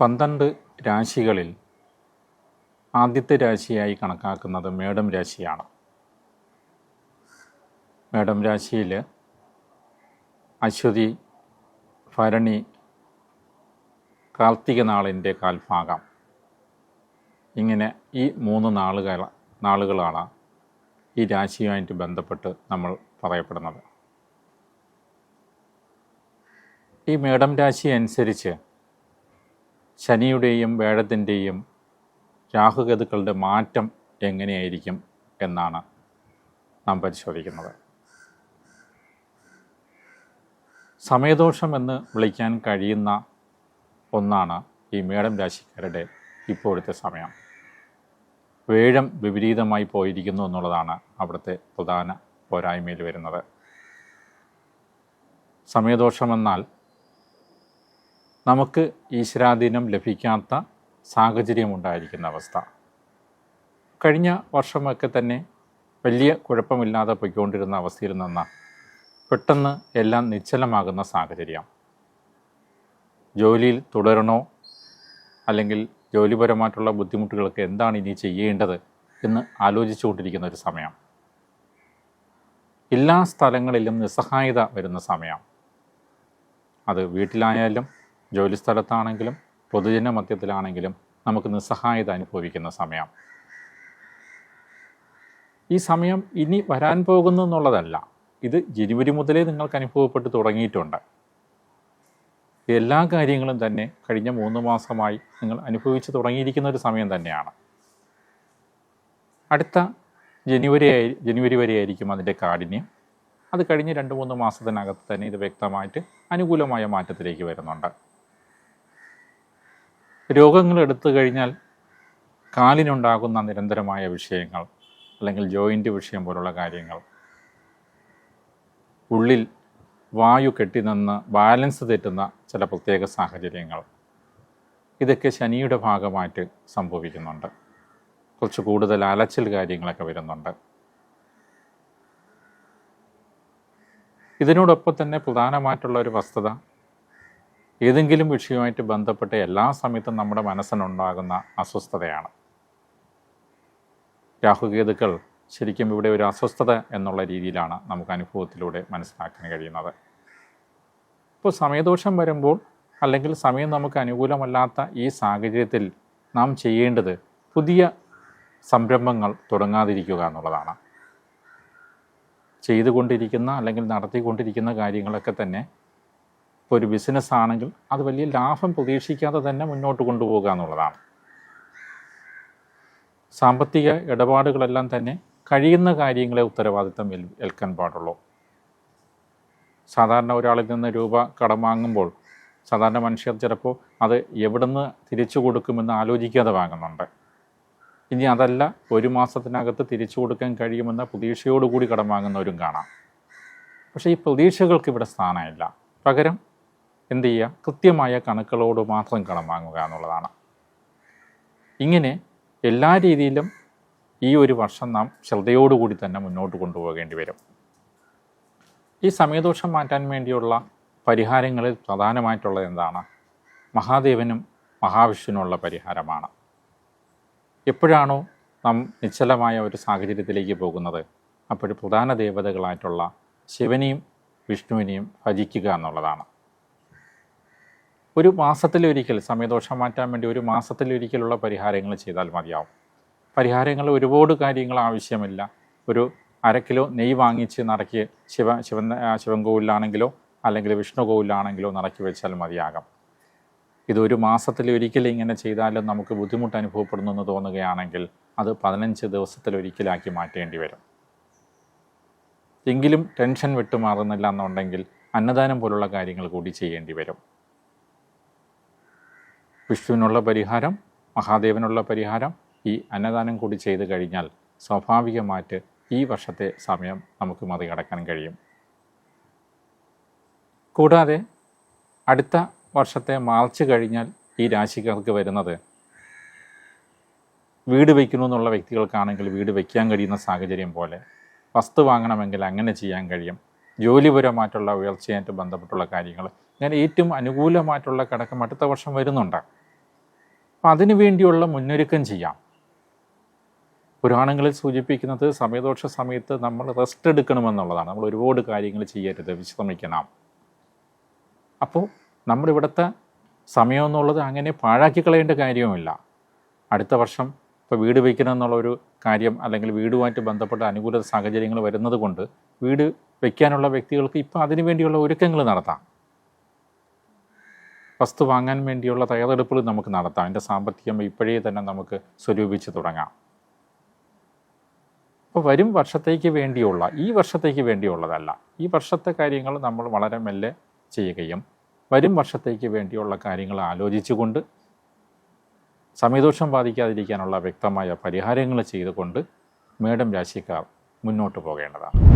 പന്ത്രണ്ട് രാശികളിൽ ആദ്യത്തെ രാശിയായി കണക്കാക്കുന്നത് മേടം രാശിയാണ്. മേടം രാശിയിൽ അശ്വതി ഭരണി കാർത്തിക നാളിന്റെ കാൽഭാഗം. ഇങ്ങനെ ഈ മൂന്ന് നാളുകൾ നാളുകളാണ് ഈ രാശിയുമായിട്ട് ബന്ധപ്പെട്ട് നമ്മൾ പറയപ്പെടുന്നത്. ഈ മേടം രാശി അനുസരിച്ച് ശനിയുടെയും വേഴത്തിന്റെയും രാഹുകേതുക്കളുടെ മാറ്റം എങ്ങനെയായിരിക്കും എന്നാണ് നാം പരിശോധിക്കുന്നത്. സമയദോഷം എന്ന് വിളിക്കാൻ കഴിയുന്ന ഒന്നാണ് ഈ മേടം രാശിക്കാരുടെ ഇപ്പോഴത്തെ സമയം. വേഴം വിപരീതമായി പോയിരിക്കുന്നു എന്നുള്ളതാണ് അവിടുത്തെ പ്രധാന പോരായ്മയിൽ വരുന്നത്. സമയദോഷമെന്നാൽ നമുക്ക് ഈശ്വരാധീനം ലഭിക്കാത്ത സാഹചര്യം ഉണ്ടായിരിക്കുന്ന അവസ്ഥ. കഴിഞ്ഞ വർഷമൊക്കെ തന്നെ വലിയ കുഴപ്പമില്ലാതെ പൊയ്ക്കൊണ്ടിരുന്ന അവസ്ഥയിൽ നിന്ന് പെട്ടെന്ന് എല്ലാം നിശ്ചലമാകുന്ന സാഹചര്യം. ജോലിയിൽ തുടരണോ? അല്ലെങ്കിൽ ജോലിപരമായിട്ടുള്ള ബുദ്ധിമുട്ടുകൾക്ക് എന്താണ് ഇനി ചെയ്യേണ്ടത് എന്ന് ആലോചിച്ചുകൊണ്ടിരിക്കുന്ന ഒരു സമയം. എല്ലാ സ്ഥലങ്ങളിലും നിസ്സഹായത വരുന്ന സമയം. അത് വീട്ടിലായാലും ജോലി സ്ഥലത്താണെങ്കിലും പൊതുജന മധ്യത്തിലാണെങ്കിലും നമുക്ക് നിസ്സഹായത അനുഭവിക്കുന്ന സമയം. ഈ സമയം ഇനി വരാൻ പോകുന്നു എന്നുള്ളതല്ല. ഇത് ജനുവരി മുതലേ നിങ്ങൾക്ക് അനുഭവപ്പെട്ട് തുടങ്ങിയിട്ടുണ്ട്. എല്ലാ കാര്യങ്ങളും തന്നെ കഴിഞ്ഞ മൂന്ന് മാസമായി നിങ്ങൾ അനുഭവിച്ച് തുടങ്ങിയിരിക്കുന്ന ഒരു സമയം തന്നെയാണ്. അടുത്ത ജനുവരി ആയി ജനുവരി വരെ ആയിരിക്കും അതിന്റെ കാഠിന്യം. അത് കഴിഞ്ഞ് രണ്ട് മൂന്ന് മാസത്തിനകത്ത് തന്നെ ഇത് വ്യക്തമായിട്ട് അനുകൂലമായ മാറ്റത്തിലേക്ക് വരുന്നുണ്ട്. രോഗങ്ങൾ എടുത്തു കഴിഞ്ഞാൽ കാലിനുണ്ടാകുന്ന നിരന്തരമായ വിഷയങ്ങൾ അല്ലെങ്കിൽ ജോയിന്റ് വിഷയം പോലുള്ള കാര്യങ്ങൾ ഉള്ളിൽ വായു കെട്ടിനിന്ന് ബാലൻസ് തെറ്റുന്ന ചില പ്രത്യേക സാഹചര്യങ്ങൾ ഇതൊക്കെ ശനിയുടെ ഭാഗമായിട്ട് സംഭവിക്കുന്നുണ്ട്. കുറച്ച് കൂടുതൽ അലച്ചിൽ കാര്യങ്ങളൊക്കെ വരുന്നുണ്ട്. ഇതിനോടൊപ്പം തന്നെ പ്രധാനമായിട്ടുള്ള ഒരു വസ്തുത ഏതെങ്കിലും വിഷയവുമായിട്ട് ബന്ധപ്പെട്ട എല്ലാ സമയത്തും നമ്മുടെ മനസ്സിനുണ്ടാകുന്ന അസ്വസ്ഥതയാണ്. രാഹുകേതുക്കൾ ശരിക്കും ഇവിടെ ഒരു അസ്വസ്ഥത എന്നുള്ള രീതിയിലാണ് നമുക്ക് അനുഭവത്തിലൂടെ മനസ്സിലാക്കാൻ കഴിയുന്നത്. ഇപ്പോൾ സമയദോഷം വരുമ്പോൾ അല്ലെങ്കിൽ സമയം നമുക്ക് അനുകൂലമല്ലാത്ത ഈ സാഹചര്യത്തിൽ നാം ചെയ്യേണ്ടത് പുതിയ സംരംഭങ്ങൾ തുടങ്ങാതിരിക്കുക എന്നുള്ളതാണ്. ചെയ്തുകൊണ്ടിരിക്കുന്ന അല്ലെങ്കിൽ നടത്തിക്കൊണ്ടിരിക്കുന്ന കാര്യങ്ങളൊക്കെ തന്നെ ഇപ്പോൾ ഒരു ബിസിനസ് ആണെങ്കിൽ അത് വലിയ ലാഭം പ്രതീക്ഷിക്കാതെ തന്നെ മുന്നോട്ട് കൊണ്ടുപോകുക എന്നുള്ളതാണ്. സാമ്പത്തിക ഇടപാടുകളെല്ലാം തന്നെ കഴിയുന്ന കാര്യങ്ങളെ ഉത്തരവാദിത്തം ഏൽ ഏൽക്കാൻ പാടുള്ളൂ. സാധാരണ ഒരാളിൽ നിന്ന് രൂപ കടം വാങ്ങുമ്പോൾ സാധാരണ മനുഷ്യർ ചിലപ്പോൾ അത് എവിടുന്ന് തിരിച്ചു കൊടുക്കുമെന്ന് ആലോചിക്കാതെ വാങ്ങുന്നുണ്ട്. ഇനി അതല്ല ഒരു മാസത്തിനകത്ത് തിരിച്ചു കൊടുക്കാൻ കഴിയുമെന്ന പ്രതീക്ഷയോടുകൂടി കടം വാങ്ങുന്നവരും കാണാം. പക്ഷേ ഈ പ്രതീക്ഷകൾക്ക് ഇവിടെ സ്ഥാനമില്ല. പകരം എന്ത് ചെയ്യുക? കൃത്യമായ കണക്കുകളോട് മാത്രം കടം വാങ്ങുക എന്നുള്ളതാണ്. ഇങ്ങനെ എല്ലാ രീതിയിലും ഈ ഒരു വർഷം നാം ശ്രദ്ധയോടുകൂടി തന്നെ മുന്നോട്ട് കൊണ്ടുപോകേണ്ടി വരും. ഈ സമയദോഷം മാറ്റാൻ വേണ്ടിയുള്ള പരിഹാരങ്ങളിൽ പ്രധാനമായിട്ടുള്ളത് എന്താണ്? മഹാദേവനും മഹാവിഷ്ണുവിനുള്ള പരിഹാരമാണ്. എപ്പോഴാണോ നാം നിശ്ചലമായ ഒരു സാഹചര്യത്തിലേക്ക് പോകുന്നത് അപ്പോൾ പ്രധാന ദേവതകളായിട്ടുള്ള ശിവനെയും വിഷ്ണുവിനെയും ഭജിക്കുക എന്നുള്ളതാണ്. ഒരു മാസത്തിലൊരിക്കൽ സമയദോഷം മാറ്റാൻ വേണ്ടി ഒരു മാസത്തിലൊരിക്കലുള്ള പരിഹാരങ്ങൾ ചെയ്താൽ മതിയാവും. പരിഹാരങ്ങൾ ഒരുപാട് കാര്യങ്ങൾ ആവശ്യമില്ല. ഒരു അര കിലോ നെയ്യ് വാങ്ങിച്ച് നടക്കി ശിവ ശിവൻ ശിവൻകോവിലാണെങ്കിലോ ശിവൻ കോവിലാണെങ്കിലോ അല്ലെങ്കിൽ വിഷ്ണു കോവിലാണെങ്കിലോ നടക്കി വെച്ചാൽ മതിയാകാം. ഇതൊരു മാസത്തിലൊരിക്കൽ ഇങ്ങനെ ചെയ്താലും നമുക്ക് ബുദ്ധിമുട്ട് അനുഭവപ്പെടുന്നു എന്ന് തോന്നുകയാണെങ്കിൽ അത് പതിനഞ്ച് ദിവസത്തിലൊരിക്കലാക്കി മാറ്റേണ്ടി വരും. എങ്കിലും ടെൻഷൻ വിട്ടുമാറുന്നില്ല എന്നുണ്ടെങ്കിൽ അന്നദാനം പോലുള്ള കാര്യങ്ങൾ കൂടി ചെയ്യേണ്ടി വരും. വിഷ്ണുവിനുള്ള പരിഹാരം മഹാദേവനുള്ള പരിഹാരം ഈ അന്നദാനം കൂടി ചെയ്തു കഴിഞ്ഞാൽ സ്വാഭാവികമായിട്ട് ഈ വർഷത്തെ സമയം നമുക്ക് മറികടക്കാൻ കഴിയും. കൂടാതെ അടുത്ത വർഷത്തെ മാർച്ച് കഴിഞ്ഞാൽ ഈ രാശിക്കാർക്ക് വരുന്നത് വീട് വയ്ക്കുന്നു എന്നുള്ള വ്യക്തികൾക്കാണെങ്കിൽ വീട് വയ്ക്കാൻ കഴിയുന്ന സാഹചര്യം പോലെ വസ്തു വാങ്ങണമെങ്കിൽ അങ്ങനെ ചെയ്യാൻ കഴിയും. ജോലിപരമായിട്ടുള്ള ഉയർച്ചയായിട്ട് ബന്ധപ്പെട്ടുള്ള കാര്യങ്ങൾ അങ്ങനെ ഏറ്റവും അനുകൂലമായിട്ടുള്ള ഘടകം അടുത്ത വർഷം വരുന്നുണ്ട്. അപ്പം അതിനു വേണ്ടിയുള്ള മുന്നൊരുക്കം ചെയ്യാം. പുരാണങ്ങളിൽ സൂചിപ്പിക്കുന്നത് സമയദോഷ സമയത്ത് നമ്മൾ റെസ്റ്റ് എടുക്കണമെന്നുള്ളതാണ്. നമ്മൾ ഒരുപാട് കാര്യങ്ങൾ ചെയ്യരുത് വിശ്രമിക്കണം. അപ്പോൾ നമ്മളിവിടുത്തെ സമയം എന്നുള്ളത് അങ്ങനെ പാഴാക്കി കളയേണ്ട കാര്യവുമില്ല. അടുത്ത വർഷം ഇപ്പോൾ വീട് വയ്ക്കണം എന്നുള്ളൊരു കാര്യം അല്ലെങ്കിൽ വീടുമായിട്ട് ബന്ധപ്പെട്ട അനുകൂല സാഹചര്യങ്ങൾ വരുന്നത് കൊണ്ട് വീട് വയ്ക്കാനുള്ള വ്യക്തികൾക്ക് ഇപ്പോൾ അതിനു വേണ്ടിയുള്ള ഒരുക്കങ്ങൾ നടത്താം. വസ്തു വാങ്ങാൻ വേണ്ടിയുള്ള തയ്യാറെടുപ്പുകൾ നമുക്ക് നടത്താം. അതിന്റെ സാമ്പത്തികം ഇപ്പോഴേ തന്നെ നമുക്ക് സ്വരൂപിച്ച് തുടങ്ങാം. അപ്പോൾ വരും വർഷത്തേക്ക് വേണ്ടിയുള്ള ഈ വർഷത്തേക്ക് വേണ്ടിയുള്ളതല്ല. ഈ വർഷത്തെ കാര്യങ്ങൾ നമ്മൾ വളരെ മെല്ലെ ചെയ്യുകയും വരും വർഷത്തേക്ക് വേണ്ടിയുള്ള കാര്യങ്ങൾ ആലോചിച്ചുകൊണ്ട് സമയദോഷം ബാധിക്കാതിരിക്കാനുള്ള വ്യക്തമായ പരിഹാരങ്ങൾ ചെയ്തുകൊണ്ട് മേഡം രാശിക്കാർ മുന്നോട്ട് പോകേണ്ടതാണ്.